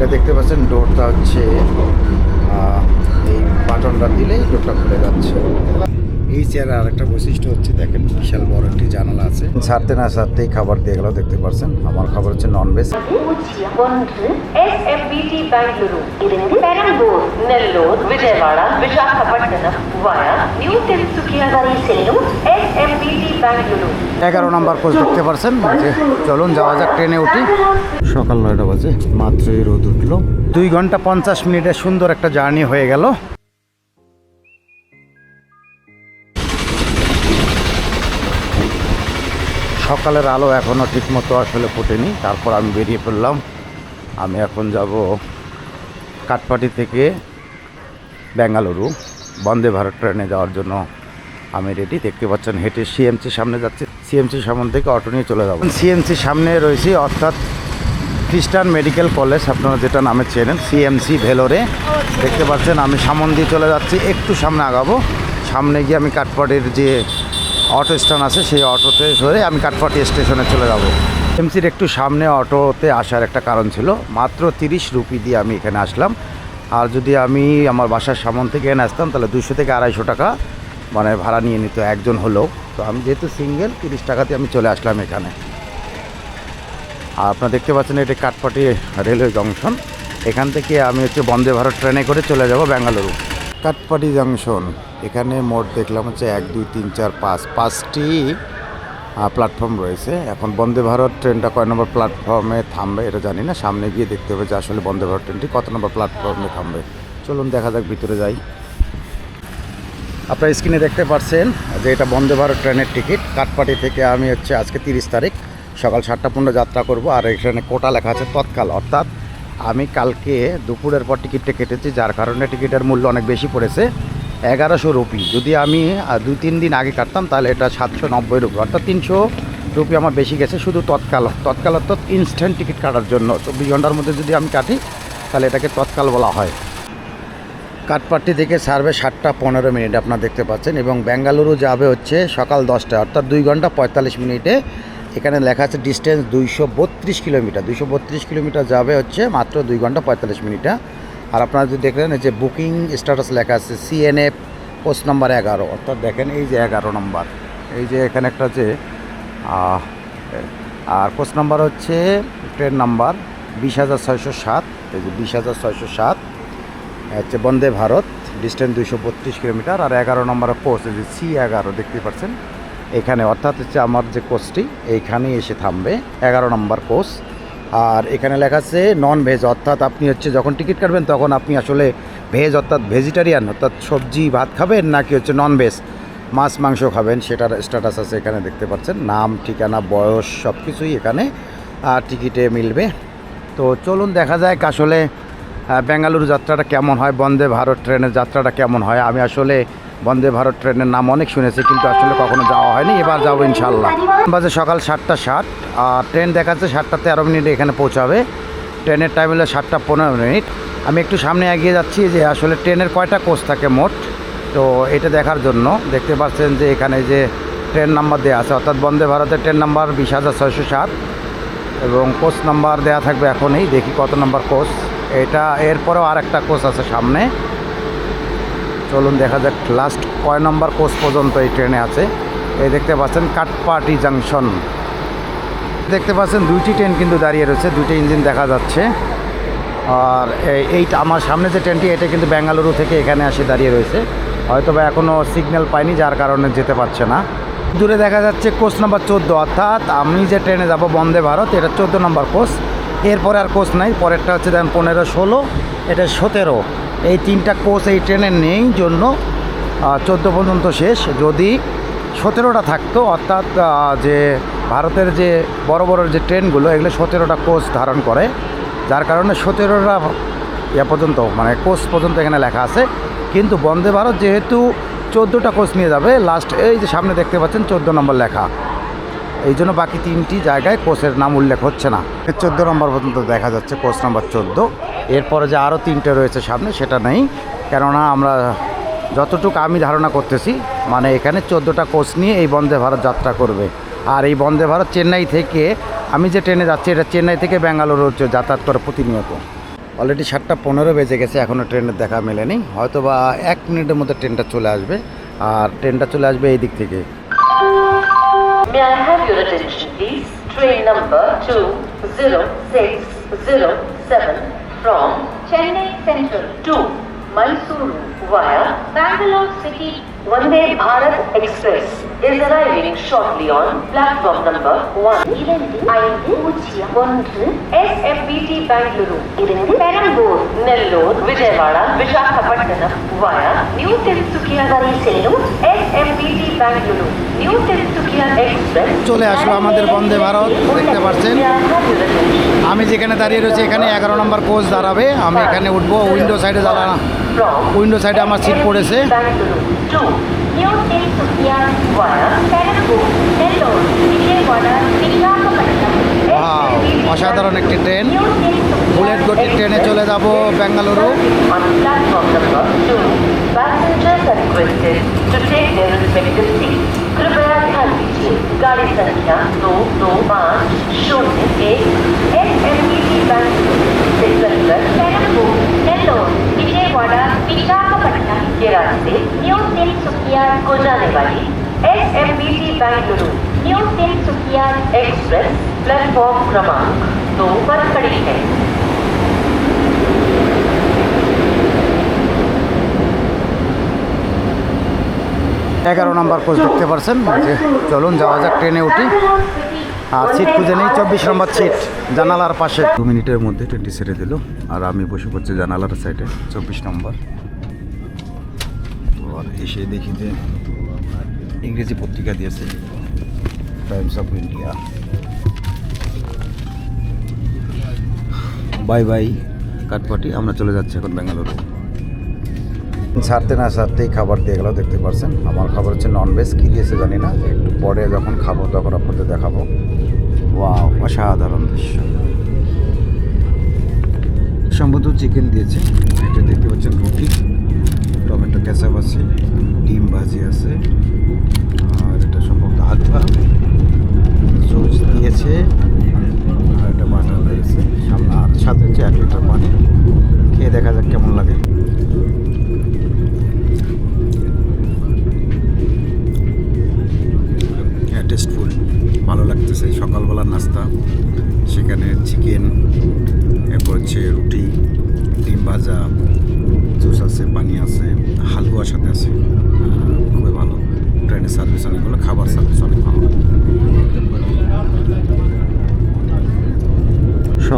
এটা দেখতে পাচ্ছেন, ডোরটা হচ্ছে এই বাটনটা দিলে ডোরটা খুলে যাচ্ছে। এই চেয়ারের আরেকটা বৈশিষ্ট্য হচ্ছে, দেখেন বিশাল বড় একটি জানালা আছে। ছাড়তে না ছাড়তেই খাবার দিয়ে গেল দেখতে পাচ্ছেন আমার খাবার হচ্ছে ননভেজ বিজয়ওয়াড়া এগারো নম্বর কোচ দেখতে পারছেন? যে চলুন, যাওয়া যাক ট্রেনে উঠি। সকাল নয়টা বাজে, মাত্রই রোদ উঠল। দুই ঘণ্টা পঞ্চাশ মিনিটের সুন্দর একটা জার্নি হয়ে গেল। সকালের আলো এখনও ঠিকমতো আসলে ফোটেনি। তারপর আমি বেরিয়ে পড়লাম। আমি এখন যাব কাঠপাটি থেকে বেঙ্গালুরু, বন্দে ভারত ট্রেনে যাওয়ার জন্য। আমি রেডি দেখতে পাচ্ছেন হেঁটে সিএমসির সামনে যাচ্ছে। সিএমসির সামনে থেকে অটো নিয়ে চলে যাব। সিএমসির সামনে রয়েছে, অর্থাৎ খ্রিস্টান মেডিকেল কলেজ, আপনারা যেটা নামে চেনেন সিএমসি ভেলোরে। দেখতে পাচ্ছেন আমি সামন দিয়ে চলে যাচ্ছি, একটু সামনে আগাবো। সামনে গিয়ে আমি কাঠপাটির যে অটো স্ট্যান্ড আছে, সেই অটোতে ধরে আমি কাঠপাটি স্টেশনে চলে যাব। এমসির একটু সামনে অটোতে আসার একটা কারণ ছিল, মাত্র তিরিশ রুপি দিয়ে আমি এখানে আসলাম। আর যদি আমি আমার বাসার সামন থেকে এনে আসতাম, তাহলে দুশো থেকে আড়াইশো টাকা মানে ভাড়া নিয়ে নিত, একজন হলেও তো আমি যেহেতু সিঙ্গেল, তিরিশ টাকাতে আমি চলে আসলাম এখানে। আর আপনারা দেখতে পাচ্ছেন, এটা কাঠপাটি রেলওয়ে জংশন। এখান থেকে আমি হচ্ছে বন্দে ভারত ট্রেনে করে চলে যাব বেঙ্গালুরু কাঠপাটি জংশন, এখানে মোট দেখলাম হচ্ছে এক, দুই, তিন, চার, পাঁচ। পাঁচটি প্ল্যাটফর্ম রয়েছে। এখন বন্দে ভারত ট্রেনটা কয় নম্বর প্ল্যাটফর্মে থামবে এটা জানি না। সামনে গিয়ে দেখতে হবে যে আসলে বন্দে ভারত ট্রেনটি কত নম্বর প্ল্যাটফর্মে থামবে। চলুন দেখা যাক, ভিতরে যাই। আপনারা স্ক্রিনে দেখতে পাচ্ছেন যে এটা বন্দে ভারত ট্রেনের টিকিট। কাঠপাটি থেকে আমি হচ্ছে আজকে তিরিশ তারিখ সকাল সাতটা পনেরো যাত্রা করব। আর এখানে কোটা লেখা আছে তৎকাল। অর্থাৎ আমি কালকে দুপুরের পর টিকিটটা কেটেছি, যার কারণে টিকিটের মূল্য অনেক বেশি পড়েছে, এগারোশো রুপি। যদি আমি দুই তিন দিন আগে কাটতাম, তাহলে এটা সাতশো নব্বই রুপি। অর্থাৎ তিনশো রুপি আমার বেশি গেছে, শুধু তৎকাল। তৎকাল অর্থাৎ ইনস্ট্যান্ট টিকিট কাটার জন্য। চব্বিশ ঘণ্টার মধ্যে যদি আমি কাটি, তাহলে এটাকে তৎকাল বলা হয়। কাঠপাট্টি থেকে সার্ভে সাতটা পনেরো মিনিট আপনারা দেখতে পাচ্ছেন এবং বেঙ্গালুরু যাবে হচ্ছে সকাল দশটায়, অর্থাৎ দুই ঘণ্টা পঁয়তাল্লিশ মিনিটে। এখানে লেখা আছে ডিস্টেন্স দুইশো বত্রিশ কিলোমিটার। দুইশো বত্রিশ কিলোমিটার যাবে হচ্ছে মাত্র দুই ঘণ্টা পঁয়তাল্লিশ মিনিটে। আর আপনারা যদি দেখলেন, এই যে বুকিং স্ট্যাটাস লেখা আছে সিএনএফ পোস্ট নাম্বার এগারো। অর্থাৎ দেখেন এই যে এগারো নম্বর এই যে এখানে একটা যে আর পোস্ট নাম্বার হচ্ছে ট্রেন নাম্বার বিশ হাজার ছয়শো সাত। এই যে বিশ হাজার ছয়শো সাত। হচ্ছে বন্দে ভারত ডিস্টেন্স দুইশো বত্রিশ কিলোমিটার আর এগারো নম্বরের কোচ এই যে সি এগারো দেখতে পাচ্ছেন। এখানে অর্থাৎ হচ্ছে আমার যে কোচটি এইখানেই এসে থামবে, এগারো নম্বর কোচ আর এখানে লেখা আছে নন ভেজ অর্থাৎ আপনি হচ্ছে যখন টিকিট কাটবেন তখন আপনি আসলে ভেজ অর্থাৎ ভেজিটেরিয়ান অর্থাৎ সবজি, ভাত খাবেন নাকি হচ্ছে নন ভেজ মাছ, মাংস খাবেন, সেটার স্ট্যাটাস আছে এখানে দেখতে পাচ্ছেন। নাম, ঠিকানা, বয়স সব কিছুই এখানে টিকিটে মিলবে। তো চলুন দেখা যায় আসলে বেঙ্গালুরু যাত্রাটা কেমন হয়? বন্দে ভারত ট্রেনের যাত্রাটা কেমন হয়? আমি আসলে বন্দে ভারত ট্রেনের নাম অনেক শুনেছি, কিন্তু আসলে কখনো যাওয়া হয়নি। এবার যাব ইনশাল্লাহ বাজে সকাল সাতটা ষাট আর ট্রেন দেখাচ্ছে সাতটা তেরো মিনিটে এখানে পৌঁছাবে। ট্রেনের টাইম হলো সাতটা পনেরো মিনিট। আমি একটু সামনে এগিয়ে যাচ্ছি যে আসলে ট্রেনের কয়টা কোচ থাকে মোট? তো এটা দেখার জন্য দেখতে পাচ্ছেন যে এখানে যে ট্রেন নাম্বার দেওয়া আছে, অর্থাৎ বন্দে ভারতের ট্রেন নাম্বার বিশ হাজার ছয়শো সাত এবং কোচ নাম্বার দেওয়া থাকবে এখনই। দেখি কত নাম্বার কোচ। এটা এরপরেও আর একটা কোচ আছে সামনে। চলুন দেখা যাক লাস্ট কয় নম্বর কোচ পর্যন্ত এই ট্রেনে আছে। এই দেখতে পাচ্ছেন কাটপাটি জাংশন দেখতে পাচ্ছেন দুইটি ট্রেন কিন্তু দাঁড়িয়ে রয়েছে, দুইটি ইঞ্জিন দেখা যাচ্ছে। আর এই- আমার সামনে যে ট্রেনটি এটা কিন্তু বেঙ্গালুরু থেকে এখানে আসে দাঁড়িয়ে রয়েছে। হয়তো বা এখনও সিগন্যাল পাইনি, যার কারণে যেতে পারছে না। দূরে দেখা যাচ্ছে কোচ নাম্বার চোদ্দ, অর্থাৎ আমি যে ট্রেনে যাব, বন্দে ভারত, এটা চোদ্দ নম্বর কোচ। এরপরে আর কোচ নাই, পরেরটা হচ্ছে দেখেন পনেরো ষোলো, এটা সতেরো। এই তিনটা কোচ এই ট্রেনে নেই, জন্য চোদ্দ পর্যন্ত শেষ। যদি সতেরোটা থাকতো, অর্থাৎ যে ভারতের যে বড় বড় যে ট্রেনগুলো এগুলো সতেরোটা কোচ ধারণ করে। যার কারণে সতেরোটা ইয়া পর্যন্ত মানে কোচ পর্যন্ত এখানে লেখা আছে। কিন্তু বন্দে ভারত যেহেতু চোদ্দোটা কোচ নিয়ে যাবে লাস্ট এই যে সামনে দেখতে পাচ্ছেন, চোদ্দ নম্বর লেখা। এই জন্য বাকি তিনটি জায়গায় কোচের নাম উল্লেখ হচ্ছে না। চোদ্দ নম্বর পর্যন্ত দেখা যাচ্ছে কোচ নাম্বার চোদ্দ। এরপরে যে আরও তিনটে রয়েছে সামনে সেটা নেই। কেননা আমরা যতটুকু আমি ধারণা করতেছি মানে এখানে চোদ্দোটা কোচ নিয়ে এই বন্দে ভারত যাত্রা করবে। আর এই বন্দে ভারত চেন্নাই থেকে আমি যে ট্রেনে যাচ্ছি এটা চেন্নাই থেকে বেঙ্গালুরু হচ্ছে যাতায়াত করে প্রতিনিয়ত। অলরেডি সাতটা পনেরো বেজে গেছে এখনও ট্রেনের দেখা মেলেনি। হয়তো বা এক মিনিটের মধ্যে ট্রেনটা চলে আসবে আর ট্রেনটা চলে আসবে এই দিক থেকে। May I have your attention, please? Train number 20607 from Chennai Central to Mysuru via Bangalore City. Vande Bharat Express is arriving shortly on platform number 1. இரண்டு ஐந்து பூஜ்ஜியம் ஒன்று SMBT பெங்களூரு இருந்து பெரம்பூர் நெல்லூர் விஜயவாடா விசாகப்பட்டினம் via நியூ தென்சுக்கியா வரை செல்லும் SMBT Bengaluru new Tinsukia express চলে আসলো আমাদের বন্দে ভারত দেখতে পাচ্ছেন আমি যেখানে দাঁড়িয়ে রয়েছি এখানে এগারো নম্বর কোচ দাঁড়াবে আমি এখানে উঠবো উইন্ডো সাইডে দাঁড়ানো উইন্ডো সাইডে আমার সিট পড়েছে new Tinsukia via Perambur Nellore Vijayawada Visakhapatnam Wow, অসাধারণ একটি ট্রেন। বুলেট গতির ট্রেনে চলে যাব Bengaluru On platform number 2, passengers are requested to take their respective seats. कृपया ध्यान दीजिए गाड़ी संख्या दो दो पाँच शून्य एक S M B T Bengaluru से चलकर पेरम्बूर नेल्लोर विजयवाड़ा विशाखापट्टनम के रास्ते न्यू तिनसुकिया को जाने वाली S M B T Bengaluru new Tinsukia express platform क्रमांक दो पर खड़ी है এগারো নম্বর কোচ দেখতে পাচ্ছেন যে চলুন যাওয়া যাক ট্রেনে উঠি আর সিট খুঁজে নেই চব্বিশ নম্বর সিট জানালার পাশে দু মিনিটের মধ্যে ট্রেনটি ছেড়ে দিল আর আমি বসে পড়ছি জানালার সাইডে চব্বিশ নম্বর আর এসে দেখি যে ইংরেজি পত্রিকা দিয়েছে Times of India bye bye কাঠপাটি আমরা চলে যাচ্ছি এখন ব্যাঙ্গালোরে। ছাড়তে না ছাড়তেই খাবার দিয়ে গেল, দেখতে পারছেন? আমার খাবার হচ্ছে ননভেজ কী দিয়েছে জানি না, একটু পরে যখন খাব তখন আপনাদের দেখাবো। ওয়াও অসাধারণ দৃশ্য। সম্ভবত চিকেন দিয়েছে, এটা দেখতে পাচ্ছেন রুটি। ক্যাচাপ আছে, ডিম ভাজি আছে, আর এটা সম্ভবত আলফা জুস দিয়েছে, আর এটা বাটার দিয়েছে সামনে আর সাথে হচ্ছে এক লিটার পানি। খেয়ে দেখা যাক কেমন লাগে। হ্যাঁ টেস্টফুল ভালো লাগতেছে। সকালবেলার নাস্তা, সেখানে চিকেন এরপর হচ্ছে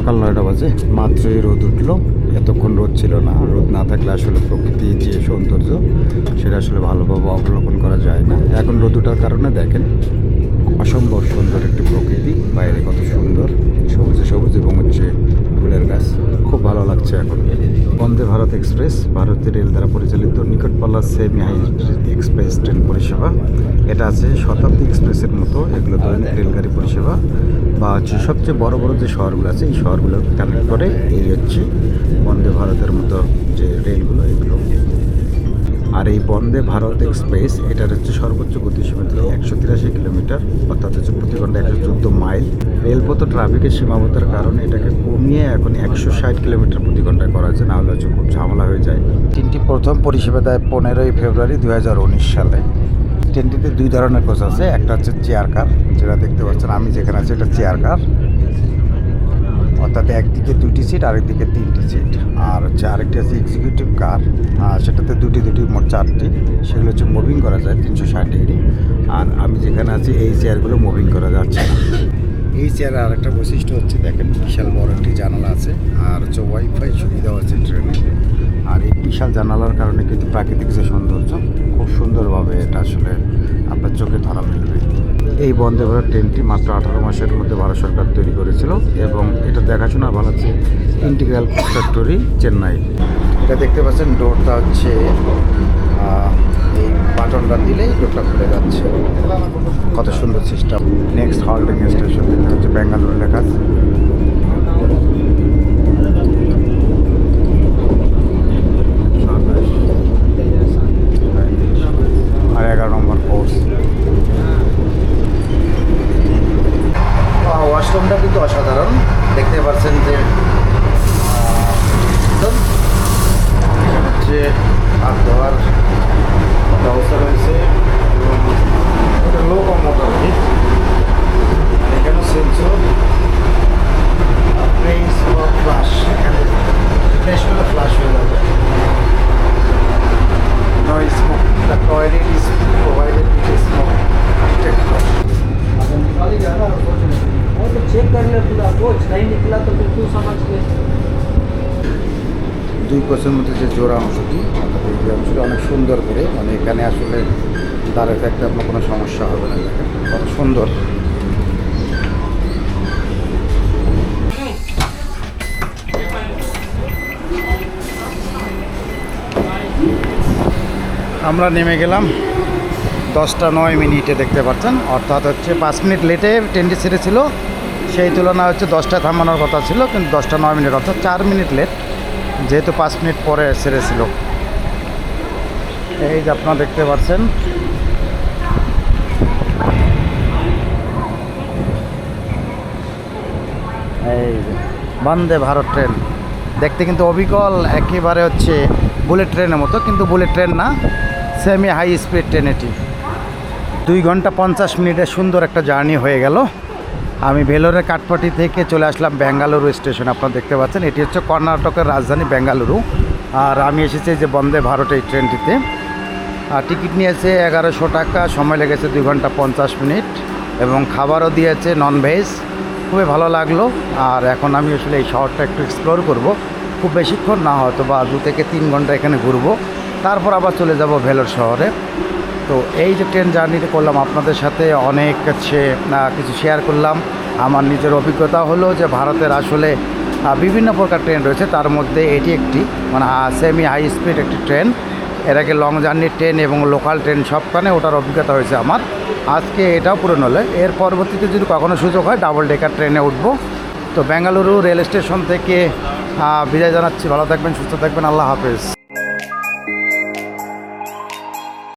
সকাল নয়টা বাজে। মাত্রই রোদ উঠল। এতক্ষণ রোদ ছিল না। রোদ না থাকলে আসলে প্রকৃতির যে সৌন্দর্য, সেটা আসলে ভালোভাবে অবলোকন করা যায় না। এখন রোদ ওঠার কারণে দেখেন, অসম্ভব সুন্দর একটি প্রকৃতি। বাইরে কত সুন্দর। সবুজে সবুজ এবং হচ্ছে ফুলের গাছ। খুব ভালো লাগছে এখন। বন্দে ভারত এক্সপ্রেস ভারতীয় রেল দ্বারা পরিচালিত নিকটপাল্লা সেমি হাই এক্সপ্রেস ট্রেন পরিষেবা। এটা আছে শতাব্দী এক্সপ্রেসের মতো, এগুলো দৈনিক রেলগাড়ি পরিষেবা। বা হচ্ছে সবচেয়ে বড় বড় যে শহরগুলো আছে, এই শহরগুলো কানেক্ট করে এই হচ্ছে বন্দে ভারতের মতো যে রেলগুলো, এগুলো। আর এই বন্দে ভারত এক্সপ্রেস, এটার হচ্ছে সর্বোচ্চ গতিসীমা একশো তিরাশি কিলোমিটার, অর্থাৎ হচ্ছে প্রতি ঘণ্টা একশো চোদ্দ মাইল। রেলপথ ট্রাফিকের সীমাবদ্ধতার কারণে এটাকে কমিয়ে এখন একশো ষাট কিলোমিটার প্রতি ঘন্টায় করা হচ্ছে নাহলে হচ্ছে খুব ঝামেলা হয়ে যায়। তিনটি প্রথম পরিষেবা দেয় পনেরোই ফেব্রুয়ারি দু হাজার উনিশ সালে। ট্রেনটিতে দুই ধরনের কোচ আছে, একটা হচ্ছে চেয়ার কার, যেটা দেখতে পাচ্ছেন, আমি যেখানে আছি, এটা চেয়ার কার। অর্থাৎ একদিকে দুইটি সিট আরেকদিকে তিনটি সিট আর হচ্ছে আরেকটি আছে এক্সিকিউটিভ কার সেটাতে দুটি দুটি, মোট চারটি। সেগুলো হচ্ছে মুভিং করা যায়, তিনশো ষাট ডিগ্রি। আর আমি যেখানে আছি, এই চেয়ারগুলো মুভিং করা যাচ্ছে না। এই চেয়ারের আরেকটা বৈশিষ্ট্য হচ্ছে, দেখেন, বিশাল বড় একটি জানালা আছে। আর হচ্ছে ওয়াইফাই সুবিধাও আছে ট্রেনে বিশাল জানালার কারণে কিন্তু প্রাকৃতিক যে সৌন্দর্য, খুব সুন্দরভাবে এটা আসলে আপনার চোখে ধরা মিলবে এই বন্দে ভারত ট্রেনটি মাত্র আঠারো মাসের মধ্যে ভারত সরকার তৈরি করেছিল এবং এটা দেখাশোনা ভালো হচ্ছে ইন্টিগ্রাল ফ্যাক্টরি চেন্নাই। এটা দেখতে পাচ্ছেন, ডোরটা হচ্ছে এই বাটনটা দিলেই ডোরটা খুলে যাচ্ছে। কত সুন্দর সিস্টেম নেক্সট হল্ডিং স্টেশন হচ্ছে বেঙ্গালুরু লেখা আছে। আর এগারো নম্বর কোর্স ওয়াশরুমটা কিন্তু অসাধারণ। দেখতে পাচ্ছেন যে कुछ नहीं निकला तो समझ দুই কোচের মধ্যে যে জোড়া অংশটি এই অংশটি অনেক সুন্দর করে মানে এখানে আসলে তার এফেক্টে আপনার কোনো সমস্যা হবে না কত সুন্দর। আমরা নেমে গেলাম দশটা নয় মিনিটে, দেখতে পাচ্ছেন। অর্থাৎ হচ্ছে পাঁচ মিনিট লেটে ট্রেনটি ছেড়েছিল। সেই তুলনায় হচ্ছে দশটায় থামানোর কথা ছিল, কিন্তু দশটা নয় মিনিট অর্থাৎ চার মিনিট লেট যেহেতু পাঁচ মিনিট পরে ছেড়েছিল এই যে আপনারা দেখতে পাচ্ছেন। এই বন্দে ভারত ট্রেন। দেখতে কিন্তু অবিকল, একেবারে হচ্ছে বুলেট ট্রেনের মতো, কিন্তু বুলেট ট্রেন না সেমি হাই স্পিড ট্রেন এটি। দুই ঘণ্টা পঞ্চাশ মিনিটের সুন্দর একটা জার্নি হয়ে গেল। আমি ভেলোরের কাঠপাটি থেকে চলে আসলাম বেঙ্গালুরু স্টেশন, আপনারা দেখতে পাচ্ছেন। এটি হচ্ছে কর্ণাটকের রাজধানী বেঙ্গালুরু। আর আমি এসেছি যে বন্দে ভারত এই ট্রেনটিতে। আর টিকিট নিয়েছে এগারোশো টাকা, সময় লেগেছে দুই ঘণ্টা পঞ্চাশ মিনিট। এবং খাবারও দিয়েছে নন ভেজ খুবই ভালো লাগল। আর এখন আমি আসলে এই শহরটা একটু এক্সপ্লোর করব। খুব বেশিক্ষণ না হয়তো বা দু থেকে তিন ঘণ্টা এখানে ঘুরবো। তারপর আবার চলে যাব ভেলোর শহরে। তো এই যে ট্রেন জার্নিটা করলাম আপনাদের সাথে অনেক আহ, কিছু শেয়ার করলাম। আমার নিজের অভিজ্ঞতা হলো যে ভারতের আসলে বিভিন্ন প্রকার ট্রেন রয়েছে। তার মধ্যে এটি একটি মানে সেমি হাই স্পিড একটি ট্রেন এর আগে লং জার্নির ট্রেন এবং লোকাল ট্রেন সবখানে ওটার অভিজ্ঞতা হয়েছে আমার। আজকে এটাও পূরণ হলে। এর পরবর্তীতে যদি কখনো সুযোগ হয় ডাবল ডেকার ট্রেনে উঠবো। তো বেঙ্গালুরু রেল স্টেশন থেকে বিদায় জানাচ্ছি। ভালো থাকবেন সুস্থ থাকবেন। আল্লাহ হাফেজ।